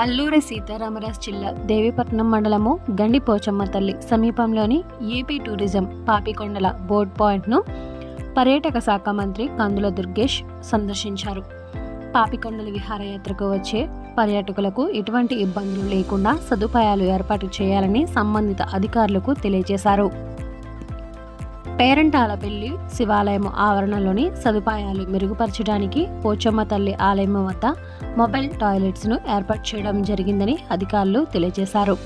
అల్లూరి సీతారామరాజు జిల్లా దేవీపట్నం మండలము గండిపోచమ్మ తల్లి సమీపంలోని ఏపీ టూరిజం పాపికొండల బోర్డ్ పాయింట్ను పర్యాటక శాఖ మంత్రి కందుల దుర్గేష్ సందర్శించారు. పాపికొండల విహారయాత్రకు వచ్చే పర్యాటకులకు ఎటువంటి ఇబ్బందులు లేకుండా సదుపాయాలు ఏర్పాటు చేయాలని సంబంధిత అధికారులకు తెలియజేశారు. పేరంటాలపల్లి శివాలయం ఆవరణలోని సదుపాయాలు మెరుగుపరచడానికి పోచమ్మ తల్లి ఆలయం వద్ద మొబైల్ టాయిలెట్స్ను ఏర్పాటు చేయడం జరిగిందని అధికారులు తెలియజేశారు.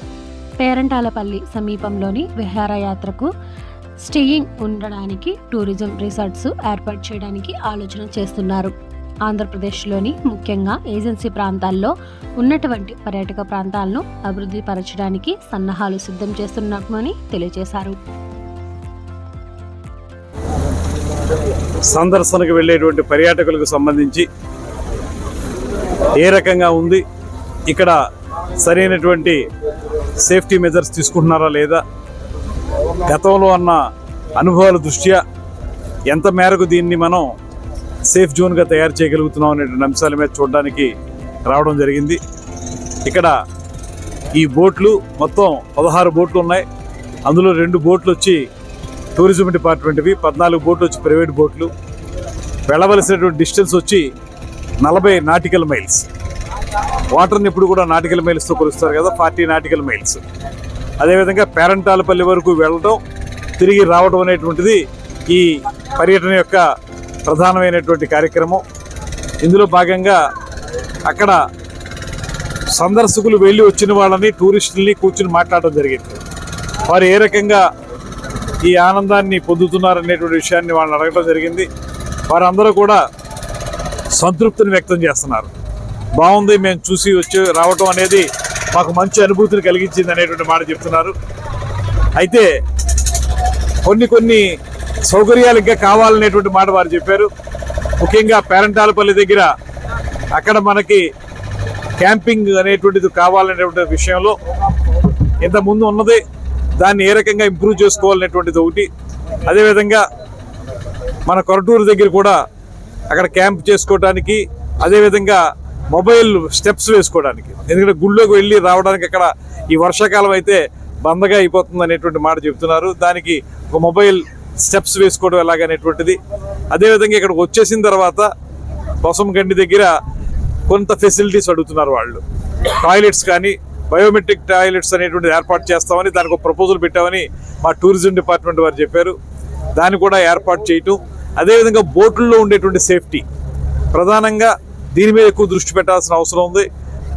పేరంటాలపల్లి సమీపంలోని విహారయాత్రకు స్టేయింగ్ ఉండడానికి టూరిజం రిసార్ట్స్ ఏర్పాటు చేయడానికి ఆలోచన చేస్తున్నారు. ఆంధ్రప్రదేశ్లోని ముఖ్యంగా ఏజెన్సీ ప్రాంతాల్లో ఉన్నటువంటి పర్యాటక ప్రాంతాలను అభివృద్ధి పరచడానికి సన్నాహాలు సిద్ధం చేస్తున్నట్టు తెలియజేశారు. సందర్శనకు వెళ్ళేటువంటి పర్యాటకులకు సంబంధించి ఏ రకంగా ఉంది ఇక్కడ సరైనటువంటి సేఫ్టీ మెజర్స్ తీసుకుంటున్నారా లేదా గతంలో అన్న అనుభవాల దృష్ట్యా ఎంత మేరకు దీన్ని మనం సేఫ్ జోన్గా తయారు చేయగలుగుతున్నాం అనేటువంటి అంశాల మీద చూడడానికి రావడం జరిగింది. ఇక్కడ ఈ బోట్లు మొత్తం పదహారు బోట్లు ఉన్నాయి. అందులో రెండు బోట్లు వచ్చి టూరిజం డిపార్ట్మెంట్వి. పద్నాలుగు బోట్లు వచ్చి ప్రైవేట్ బోట్లు. వెళ్ళవలసినటువంటి డిస్టెన్స్ వచ్చి నలభై నాటికల్ మైల్స్. వాటర్ని ఇప్పుడు కూడా నాటికల్ మైల్స్తో కొలుస్తారు కదా ఫార్టీ నాటికల్ మైల్స్. అదేవిధంగా పేరంటాలపల్లి వరకు వెళ్ళడం తిరిగి రావడం అనేటువంటిది ఈ పర్యటన యొక్క ప్రధానమైనటువంటి కార్యక్రమం. ఇందులో భాగంగా అక్కడ సందర్శకులు వెళ్ళి వచ్చిన వాళ్ళని టూరిస్టుల్ని కూర్చుని మాట్లాడడం జరిగింది. వారు ఏ రకంగా ఈ ఆనందాన్ని పొందుతున్నారనేటువంటి విషయాన్ని వాళ్ళని అడగడం జరిగింది. వారందరూ కూడా సంతృప్తిని వ్యక్తం చేస్తున్నారు. బాగుంది మేము చూసి వచ్చి రావటం అనేది మాకు మంచి అనుభూతిని కలిగించింది అనేటువంటి మాట చెప్తున్నారు. అయితే కొన్ని కొన్ని సౌకర్యాలు ఇంకా కావాలనేటువంటి మాట వారు చెప్పారు. ముఖ్యంగా పేరంటాలపల్లి దగ్గర అక్కడ మనకి క్యాంపింగ్ అనేటువంటిది కావాలనేటువంటి విషయంలో ఇంతకుముందు ఉన్నది. దాన్ని ఏ రకంగా ఇంప్రూవ్ చేసుకోవాలనేటువంటిది ఒకటి. అదేవిధంగా మన కొరటూరు దగ్గర కూడా అక్కడ క్యాంప్ చేసుకోవడానికి అదేవిధంగా మొబైల్ స్టెప్స్ వేసుకోవడానికి. ఎందుకంటే గుళ్ళోకి వెళ్ళి రావడానికి అక్కడ ఈ వర్షాకాలం అయితే బందగా అయిపోతుంది అనేటువంటి మాట చెప్తున్నారు దానికి ఒక మొబైల్ స్టెప్స్ వేసుకోవడం ఎలాగనేటువంటిది అదేవిధంగా ఇక్కడికి వచ్చేసిన తర్వాత గండి దగ్గర కొంత ఫెసిలిటీస్ అడుగుతున్నారు వాళ్ళు. టాయిలెట్స్ కానీ బయోమెట్రిక్ టాయిలెట్స్ అనేటువంటిది ఏర్పాటు చేస్తామని దానికి ఒక ప్రపోజల్ పెట్టామని మా టూరిజం డిపార్ట్మెంట్ వారు చెప్పారు. దాన్ని కూడా ఏర్పాటు చేయటం. అదేవిధంగా బోట్లలో ఉండేటువంటి సేఫ్టీ. ప్రధానంగా దీని మీద ఎక్కువ దృష్టి పెట్టాల్సిన అవసరం ఉంది.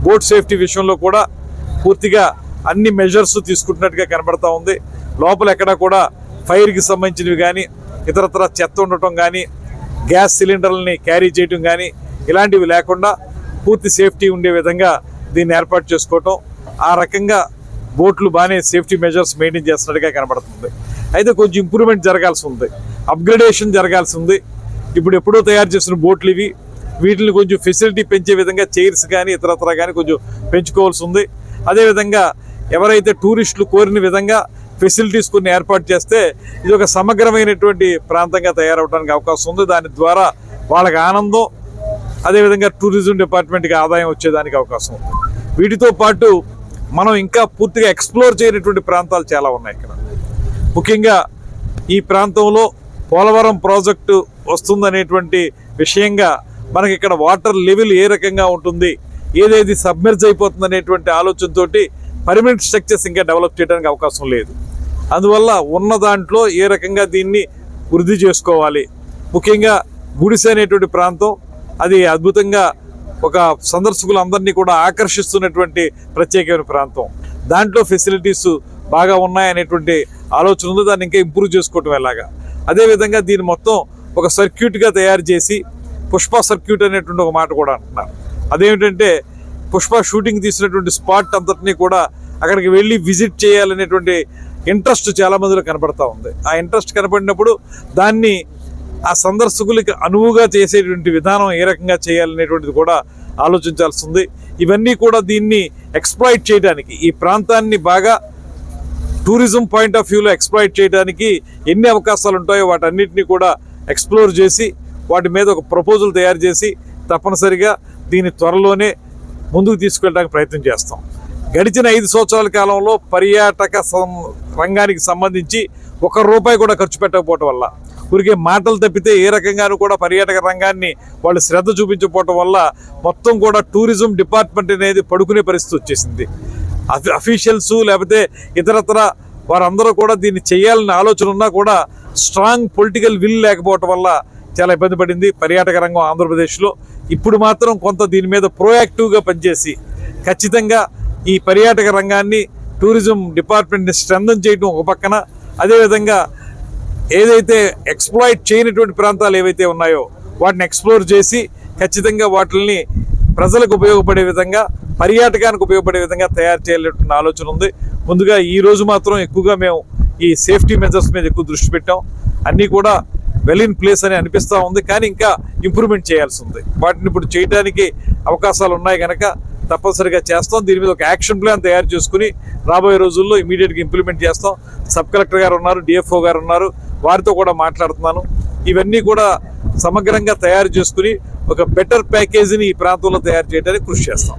బోట్ సేఫ్టీ విషయంలో కూడా పూర్తిగా అన్ని మెజర్స్ తీసుకుంటున్నట్టుగా కనబడతా ఉంది. లోపల ఎక్కడా కూడా ఫైర్కి సంబంధించినవి కానీ ఇతరతర చెత్త ఉండటం కానీ గ్యాస్ సిలిండర్లని క్యారీ చేయటం కానీ ఇలాంటివి లేకుండా పూర్తి సేఫ్టీ ఉండే విధంగా దీన్ని ఏర్పాటు చేసుకోవటం. ఆ రకంగా బోట్లు బాగానే సేఫ్టీ మెజర్స్ మెయింటైన్ చేస్తున్నట్టుగా కనబడుతుంది. అయితే కొంచెం ఇంప్రూవ్మెంట్ జరగాల్సి ఉంది. అప్గ్రేడేషన్ జరగాల్సి ఉంది. ఇప్పుడు ఎప్పుడో తయారు చేసిన బోట్లు ఇవి వీటిని కొంచెం ఫెసిలిటీ పెంచే విధంగా చైర్స్ కానీ ఇతరత్ర కానీ కొంచెం పెంచుకోవాల్సి ఉంది. అదేవిధంగా ఎవరైతే టూరిస్టులు కోరిన విధంగా ఫెసిలిటీస్ కొన్ని ఏర్పాటు చేస్తే ఇది ఒక సమగ్రమైనటువంటి ప్రాంతంగా తయారవడానికి అవకాశం ఉంది. దాని ద్వారా వాళ్ళకి ఆనందం అదేవిధంగా టూరిజం డిపార్ట్మెంట్కి ఆదాయం వచ్చేదానికి అవకాశం ఉంది. వీటితో పాటు మనం ఇంకా పూర్తిగా ఎక్స్ప్లోర్ చేయనటువంటి ప్రాంతాలు చాలా ఉన్నాయి ఇక్కడ. ముఖ్యంగా ఈ ప్రాంతంలో పోలవరం ప్రాజెక్టు వస్తుందనేటువంటి విషయంగా మనకి ఇక్కడ వాటర్ లెవెల్ ఏ రకంగా ఉంటుంది ఏదేది సబ్మెర్జ్ అయిపోతుంది అనేటువంటి ఆలోచనతోటి పర్మనెంట్ స్ట్రక్చర్స్ ఇంకా డెవలప్ చేయడానికి అవకాశం లేదు. అందువల్ల ఉన్న దాంట్లో ఏ రకంగా దీన్ని వృద్ధి చేసుకోవాలి ముఖ్యంగా గుడిసె అనేటువంటి ప్రాంతం అది అద్భుతంగా ఒక సందర్శకులందరినీ కూడా ఆకర్షిస్తున్నటువంటి ప్రత్యేకమైన ప్రాంతం. దాంట్లో ఫెసిలిటీస్ బాగా ఉన్నాయనేటువంటి ఆలోచన ఉంది. దాన్ని ఇంకా ఇంప్రూవ్ చేసుకోవటం ఎలాగా? అదేవిధంగా దీన్ని మొత్తం ఒక సర్క్యూట్గా తయారు చేసి పుష్ప సర్క్యూట్ అనేటువంటి ఒక మాట కూడా అంటున్నారు. అదేమిటంటే పుష్ప షూటింగ్ తీసినటువంటి స్పాట్ అంతటినీ కూడా అక్కడికి వెళ్ళి విజిట్ చేయాలనేటువంటి ఇంట్రెస్ట్ చాలామందిలో కనపడతా ఉంది. ఆ ఇంట్రెస్ట్ కనపడినప్పుడు దాన్ని ఆ సందర్శకులకి అనువుగా చేసేటువంటి విధానం ఏ రకంగా చేయాలనేటువంటిది కూడా ఆలోచించాల్సి ఉంది ఇవన్నీ కూడా దీన్ని ఎక్స్ప్లాయిట్ చేయడానికి ఈ ప్రాంతాన్ని బాగా టూరిజం పాయింట్ ఆఫ్ వ్యూలో ఎక్స్ప్లాయిట్ చేయడానికి ఎన్ని అవకాశాలు ఉంటాయో వాటన్నిటిని కూడా ఎక్స్ప్లోర్ చేసి వాటి మీద ఒక ప్రపోజల్ తయారు చేసి తప్పనిసరిగా దీన్ని త్వరలోనే ముందుకు తీసుకెళ్ళడానికి ప్రయత్నం చేస్తాం. గడిచిన ఐదు సంవత్సరాల కాలంలో పర్యాటక సం- రంగానికి సంబంధించి ఒక రూపాయి కూడా ఖర్చు పెట్టకపోవటం వల్ల ఊరికే మాటలు తప్పితే ఏ రకంగానూ కూడా పర్యాటక రంగాన్ని వాళ్ళు శ్రద్ధ చూపించకపోవటం వల్ల మొత్తం కూడా టూరిజం డిపార్ట్మెంట్ అనేది పడుకునే పరిస్థితి వచ్చేసింది. అఫీషియల్స్ లేకపోతే ఇతరత్ర వారందరూ కూడా దీన్ని చేయాలనే ఆలోచన ఉన్నా కూడా స్ట్రాంగ్ పొలిటికల్ విల్ లేకపోవటం వల్ల చాలా ఇబ్బంది పడింది పర్యాటక రంగం ఆంధ్రప్రదేశ్లో. ఇప్పుడు మాత్రం కొంత దీని మీద ప్రోయాక్టివ్గా పనిచేసి ఖచ్చితంగా ఈ పర్యాటక రంగాన్ని టూరిజం డిపార్ట్మెంట్ని స్ట్రెంథన్ చేయడం ఒక పక్కన. అదేవిధంగా ఏదైతే ఎక్స్ప్లాయిట్ చేయనటువంటి ప్రాంతాలు ఏవైతే ఉన్నాయో వాటిని ఎక్స్ప్లోర్ చేసి ఖచ్చితంగా వాటిని ప్రజలకు ఉపయోగపడే విధంగా పర్యాటకానికి ఉపయోగపడే విధంగా తయారు చేయాలనే ఆలోచన ఉంది. ముందుగా ఈ రోజు మాత్రం ఎక్కువగా మేము ఈ సేఫ్టీ మెజర్స్ మీద ఎక్కువ దృష్టి పెట్టాం. అన్నీ కూడా వెల్ ఇన్ ప్లేస్ అని అనిపిస్తూ ఉంది. కానీ ఇంకా ఇంప్రూవ్మెంట్ చేయాల్సి ఉంది. వాటిని ఇప్పుడు చేయడానికి అవకాశాలు ఉన్నాయి కనుక తప్పనిసరిగా చేస్తాం. దీని మీద ఒక యాక్షన్ ప్లాన్ తయారు చేసుకుని రాబోయే రోజుల్లో ఇమీడియట్గా ఇంప్లిమెంట్ చేస్తాం. సబ్ కలెక్టర్ గారు ఉన్నారు డిఎఫ్ఓ గారు ఉన్నారు. వారితో కూడా మాట్లాడుతున్నాను. ఇవన్నీ కూడా సమగ్రంగా తయారు చేసుకుని ఒక బెటర్ ప్యాకేజీని ఈ ప్రాంతంలో తయారు చేయడానికి కృషి చేస్తాం.